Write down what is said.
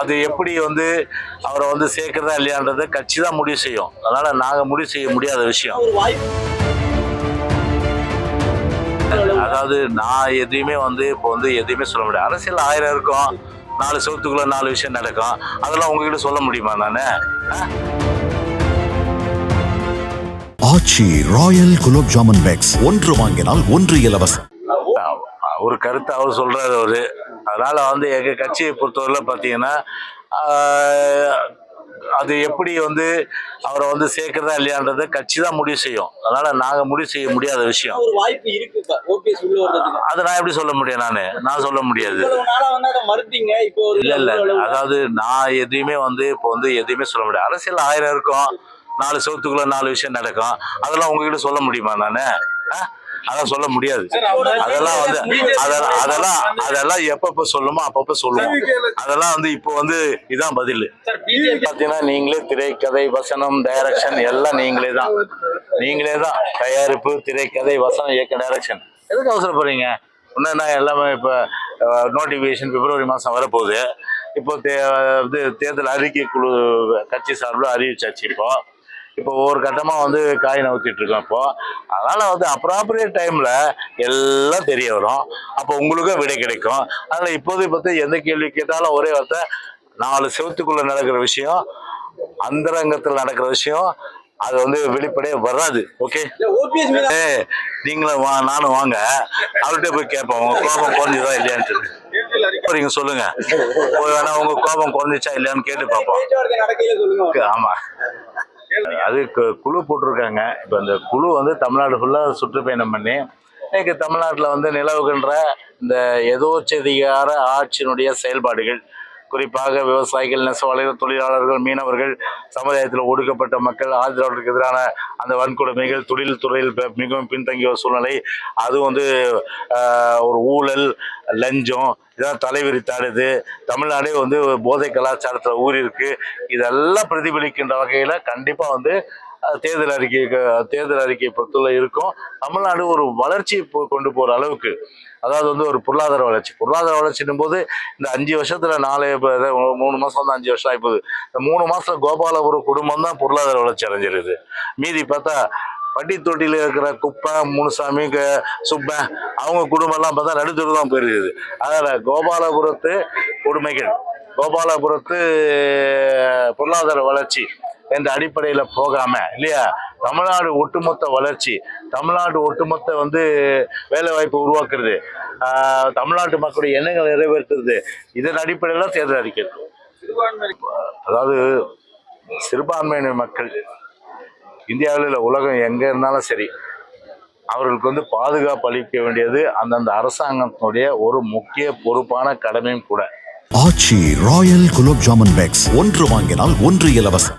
அது எப்படி வந்து அவரை வந்து சேர்க்கிறதா இல்லையான்றதை கட்சி தான் முடிவு செய்யும். அதனால நாங்க முடிவு செய்ய முடியாத விஷயம். அதாவது நான் எதையுமே வந்து இப்போ வந்து எதையுமே சொல்ல முடியாது. அரசியல் ஆயிரம் இருக்கும். நாலு சவுத்துக்குள்ள நாலு விஷயம் நடக்கும். அதெல்லாம் உங்ககிட்ட சொல்ல முடியுமா நான்? Aachi royal gulab jamun packs. ஒன்று வாங்கினால் ஒன்று இலவசம். ஒரு கருத்தை அவர் சொல்றாரு அவரு. அதனால வந்து எங்க கட்சியை பொறுத்தவரையில பார்த்தீங்கன்னா அது எப்படி வந்து அவரை வந்து சேர்க்கிறதா இல்லையான்றதை கட்சி தான் முடிவு செய்யும். அதனால நாங்க முடிவு செய்ய முடியாத விஷயம். அதை நான் எப்படி சொல்ல முடியும் நான்? நான் சொல்ல முடியாது. இல்ல இல்ல. அதாவது நான் எதையுமே வந்து இப்போ வந்து எதையுமே சொல்ல முடியாது. அரசியல் ஆயிரம் இருக்கும். நாலு சவுத்துக்குள்ள நாலு விஷயம் நடக்கும். அதெல்லாம் உங்ககிட்ட சொல்ல முடியுமா நானு? அதெல்லாம் சொல்ல முடியாது. அதெல்லாம் வந்து அதெல்லாம் அதெல்லாம் அதெல்லாம் எப்பப்ப சொல்லுமோ அப்பப்ப சொல்லுவோம். அதெல்லாம் வந்து இப்போ வந்து இதான் பதில். பாத்தீங்கன்னா நீங்களே திரைக்கதை வசனம் டைரக்ஷன் எல்லாம் நீங்களே தான். நீங்களே தான் தயாரிப்பு திரைக்கதை வசனம் இயக்க டைரக்ஷன் எதுக்கு அவசரப்படுறீங்க? இன்னும் நான் எல்லாமே இப்போ நோட்டிஃபிகேஷன் பிப்ரவரி மாதம் வரப்போகுது. இப்போ தே இது தேர்தல் அறிக்கை குழு கட்சி சார்பில் அறிவிச்சாச்சு இப்போ. இப்போ ஒவ்வொரு கட்டமாக வந்து காய் நவுத்திட்டு இருக்கோம் இப்போ. அதனால வந்து அப்ராப்ரியேட் டைமில் எல்லாம் தெரிய வரும். அப்போ உங்களுக்கும் விடை கிடைக்கும். அதனால் இப்போதைக்கு பார்த்து எந்த கேள்வி கேட்டாலும் ஒரே வார்த்தை நாலு செவத்துக்குள்ள நடக்கிற விஷயம் அந்தரங்கத்தில் நடக்கிற விஷயம் அது வந்து வெளிப்படையா வராது. ஓகே நீங்களும் வா நானும் வாங்க. அவர்கிட்ட போய் கேட்போம். உங்க கோபம் குறைஞ்சுதா இல்லையான்ட்டு. நீங்க சொல்லுங்க. போய் வேணா உங்க கோபம் குறைஞ்சிச்சா இல்லையான்னு கேட்டு பார்ப்போம். ஆமா. அது கு- குழு போட்டிருக்காங்க. இப்போ இந்த குழு வந்து தமிழ்நாடு ஃபுல்லாக சுற்றுப்பயணம் பண்ணி இன்னைக்கு தமிழ்நாட்டில் வந்து நிலவுகின்ற இந்த எதோச்சதிகார ஆட்சியினுடைய செயல்பாடுகள் குறிப்பாக விவசாயிகள் நெசவாளர்கள் தொழிலாளர்கள் மீனவர்கள் சமுதாயத்தில் ஒடுக்கப்பட்ட மக்கள் ஆதரவுக்கு எதிரான அந்த வன்கொடுமைகள் தொழில் துறையில் பெ- மிகவும் பின்தங்கிய சூழ்நிலை. அது வந்து ஒரு ஊழல் லஞ்சம் இதெல்லாம் தலைவிரித்தாடுது. தமிழ்நாடே வந்து போதை கலாச்சாரத்தில் ஊறி இருக்குது இதெல்லாம் பிரதிபலிக்கின்ற வகையில் கண்டிப்பாக வந்து தேர்தல் அறிக்கை தேர்தல் அறிக்கை பொறுத்தவரை இருக்கும். தமிழ்நாடு ஒரு வளர்ச்சி கொண்டு போகிற அளவுக்கு அதாவது வந்து ஒரு பொருளாதார வளர்ச்சி. பொருளாதார வளர்ச்சின்னும் போது இந்த அஞ்சு வருஷத்துல நாலு மூணு மாசம் வந்து அஞ்சு வருஷம் ஆயிப்போகுது. இந்த மூணு மாசத்துல கோபாலபுரம் குடும்பம் தான் பொருளாதார வளர்ச்சி அடைஞ்சிருது மீதி பார்த்தா பட்டி தொட்டியில் இருக்கிற குப்பை முனுசாமி க- சுப்பன் அவங்க குடும்பம் எல்லாம் பார்த்தா நடுத்தூர் தான் போயிருக்குது. அதில் கோபாலபுரத்து கொடுமைகள் கோபாலபுரத்து பொருளாதார வளர்ச்சி என்ற அடிப்படையில் போகாம இல்லையா? தமிழ்நாடு ஒட்டுமொத்த வளர்ச்சி தமிழ்நாடு ஒட்டுமொத்த வந்து வேலை வாய்ப்பு உருவாக்குறது தமிழ்நாட்டு மக்களுடைய எண்ணங்களை நிறைவேற்றுறது இதன் அடிப்படையில் தேர்தல் அறிக்கை அதாவது சிறுபான்மையினர் மக்கள் இந்தியாவில் இல்லை உலகம் எங்கே இருந்தாலும் சரி அவர்களுக்கு வந்து பாதுகாப்பு அளிக்க வேண்டியது அந்தந்த அரசாங்கத்தினுடைய ஒரு முக்கிய பொறுப்பான கடமையும் கூட. ஆச்சி ராயல் குலோப் ஜாமன் பேக்ஸ் ஒன்று வாங்கினால் ஒன்று இலவசம்.